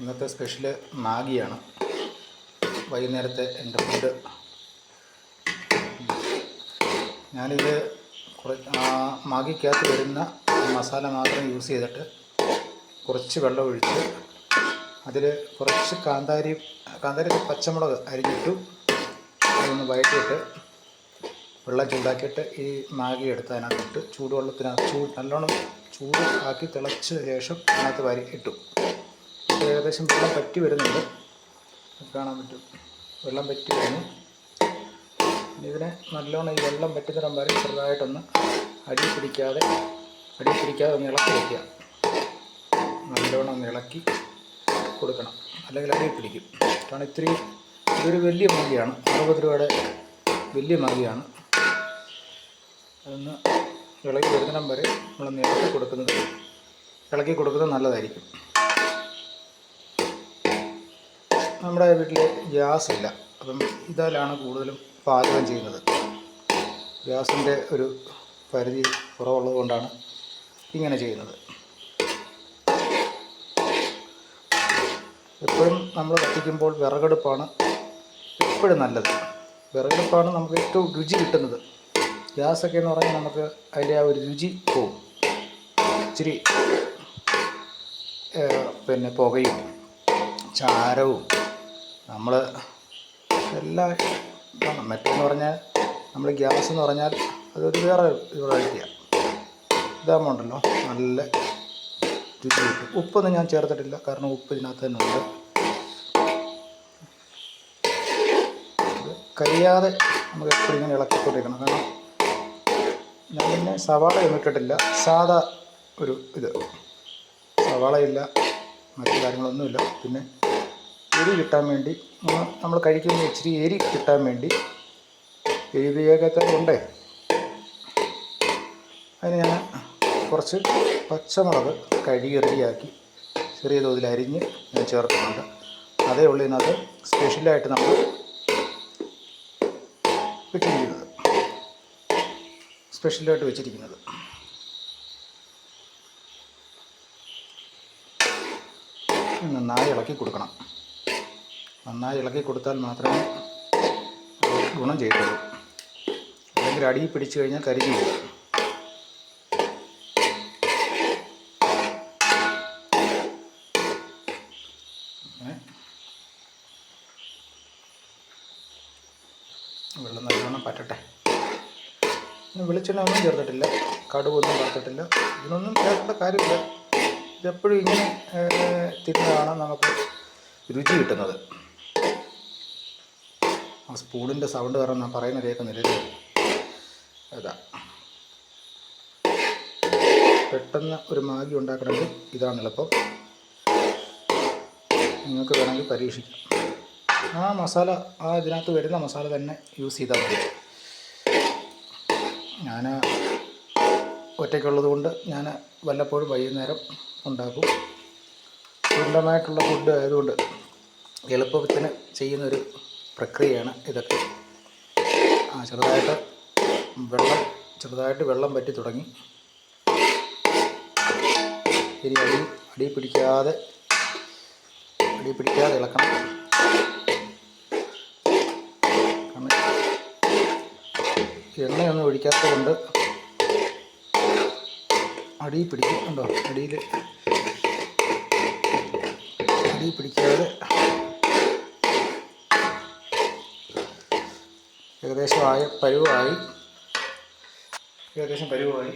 ഇന്നത്തെ സ്പെഷ്യൽ മാഗിയാണ്. വൈകുന്നേരത്തെ എന്റെ ഫുഡ് ഞാനിത് കുറച്ച് മാഗിക്കകത്ത് വരുന്ന മസാല മാത്രം യൂസ് ചെയ്തിട്ട് കുറച്ച് വെള്ളം ഒഴിച്ച് അതിൽ കുറച്ച് കാന്താരി കാന്താരി പച്ചമുളക് അരിഞ്ഞിട്ടു അതൊന്ന് വഴറ്റിയിട്ട് വെള്ളം ചൂടാക്കിയിട്ട് ഈ മാഗി എടുത്ത് അതിനകത്തിട്ട് ചൂടുവെള്ളത്തിനകത്ത് ചൂട് നല്ലോണം ചൂട് ആക്കി തിളച്ച ശേഷം അതിനകത്ത് വരി ഇട്ടു. ഏകദേശം വെള്ളം പറ്റി വരുന്നുണ്ട്. കാണാൻ പറ്റും. വെള്ളം പറ്റി വരുന്നു ഇതിനെ നല്ലോണം ഈ വെള്ളം പറ്റുന്നിടം വരെ ചെറുതായിട്ടൊന്ന് അടി പിടിക്കാതെ അടി പിടിക്കാതെ ഒന്ന് ഇളക്കി വയ്ക്കുക നല്ലോണം ഒന്ന് ഇളക്കി കൊടുക്കണം. അല്ലെങ്കിൽ അടി പിടിക്കും. കാരണം ഇത്തിരി ഇതൊരു വലിയ മാഗിയാണ്. അറുപത് രൂപയുടെ വലിയ മാഗിയാണ്. അതൊന്ന് ഇളകി വരുന്നിടം വരെ നമ്മളൊന്ന് ഇളക്കി കൊടുക്കുന്നത് ഇളക്കി കൊടുക്കുന്നത് നല്ലതായിരിക്കും. നമ്മുടെ വീട്ടിൽ ഗ്യാസ് ഇല്ല അപ്പം ഇതിലാണ് കൂടുതലും പാചകം ചെയ്യുന്നത്. ഗ്യാസിന്റെ ഒരു പരിധി കുറവുള്ളത് കൊണ്ടാണ് ഇങ്ങനെ ചെയ്യുന്നത്. എപ്പോഴും നമ്മൾ കത്തിക്കുമ്പോൾ വിറകടുപ്പാണ് എപ്പോഴും നല്ലത്. വിറകടുപ്പാണ് നമുക്ക് ഏറ്റവും രുചി കിട്ടുന്നത്. ഗ്യാസൊക്കെ എന്ന് പറഞ്ഞാൽ നമുക്ക് അതിന്റെ ആ ഒരു രുചി പോവും. ഇച്ചിരി പിന്നെ പുകയും ചാരവും നമ്മൾ എല്ലാ ഇതാണ് മെറ്റെന്ന് പറഞ്ഞാൽ നമ്മൾ ഗ്യാസ് എന്ന് പറഞ്ഞാൽ അതൊരു വേറെ വെറൈറ്റിയാണ് ഇതാകുമ്പോണ്ടല്ലോ നല്ല രുചി കിട്ടും. ഉപ്പൊന്നും ഞാൻ ചേർത്തിട്ടില്ല. കാരണം ഉപ്പ് ഇതിനകത്ത് തന്നെ ഉണ്ട്. കരിയാതെ നമുക്ക് എപ്പോഴും ഇങ്ങനെ ഇളക്കിക്കൊണ്ടിരിക്കണം. കാരണം ഞാൻ പിന്നെ സവാള ഒന്നും ഇട്ടിട്ടില്ല. സാധാ ഒരു ഇത്. സവാളയില്ല. മറ്റു കാര്യങ്ങളൊന്നുമില്ല. പിന്നെ എരി കിട്ടാൻ വേണ്ടി നമ്മൾ കഴിക്കുന്ന ഇച്ചിരി എരി കിട്ടാൻ വേണ്ടി എരിവിയൊക്കെ ഉണ്ടേ. അതിന് ഞാൻ കുറച്ച് പച്ചമുളക് കഴുകി റെഡിയാക്കി ചെറിയ തോതിൽ അരിഞ്ഞ് ഞാൻ ചേർക്കുന്നുണ്ട്. അതേ ഉള്ളൂ ഇതിനകത്ത് സ്പെഷ്യലായിട്ട് നമ്മൾ വെച്ചിരിക്കുന്നത്. സ്പെഷ്യലായിട്ട് വെച്ചിരിക്കുന്നത്. നന്നായി ഇളക്കി കൊടുക്കണം. നന്നായി ഇളക്കി കൊടുത്താൽ മാത്രമേ ഗുണം ചെയ്യത്തുള്ളൂ. അല്ലെങ്കിൽ അടിയിൽ പിടിച്ചു കഴിഞ്ഞാൽ കരിഞ്ഞു പോകും. ഏ? വെള്ളം നല്ലോണം പറ്റട്ടെ. വെളിച്ചെണ്ണ ഒന്നും ചേർത്തിട്ടില്ല. കടുകൊന്നും ചേർത്തിട്ടില്ല. ഇതിനൊന്നും ചേർക്കേണ്ട കാര്യമില്ല. ഇതെപ്പോഴും ഇങ്ങനെ തിന്നതാണ് നമുക്ക് രുചി കിട്ടുന്നത്. ആ സ്പൂണിന്റെ സൗണ്ട് കാരണം ഞാൻ പറയുന്നത് കേൾക്കുന്നില്ലല്ലോ അതാ. പെട്ടെന്ന് ഒരു മാഗി ഉണ്ടാക്കണമെങ്കിൽ ഇതാണ് എളുപ്പം. നിങ്ങൾക്ക് വേണമെങ്കിൽ പരീക്ഷിക്കാം. ആ മസാല ആ ഇതിനകത്ത് വരുന്ന മസാല തന്നെ യൂസ് ചെയ്താൽ മതി. ഞാൻ ഒറ്റയ്ക്കുള്ളതുകൊണ്ട് ഞാൻ വല്ലപ്പോഴും വൈകുന്നേരം ഉണ്ടാക്കും. സ്വന്തമായിട്ടുള്ള ഫുഡ് ആയതുകൊണ്ട് എളുപ്പത്തിന് ചെയ്യുന്നൊരു പ്രക്രിയയാണ് ഇതൊക്കെ. ആ ചെറുതായിട്ട് വെള്ളം ചെറുതായിട്ട് വെള്ളം പറ്റി തുടങ്ങി. ഇനി അടി അടി പിടിക്കാതെ അടി പിടിക്കാതെ ഇളക്കണം. എണ്ണയൊന്നും ഒഴിക്കാത്തത് കൊണ്ട് അടി പിടിക്കും കണ്ടോ അടിയിൽ അടി പിടിക്കാതെ ഏകദേശം ആയ പരുവായി. ഏകദേശം പരുവായി.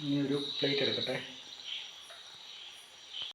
ഇനി ഒരു പ്ലേറ്റ് എടുക്കട്ടെ.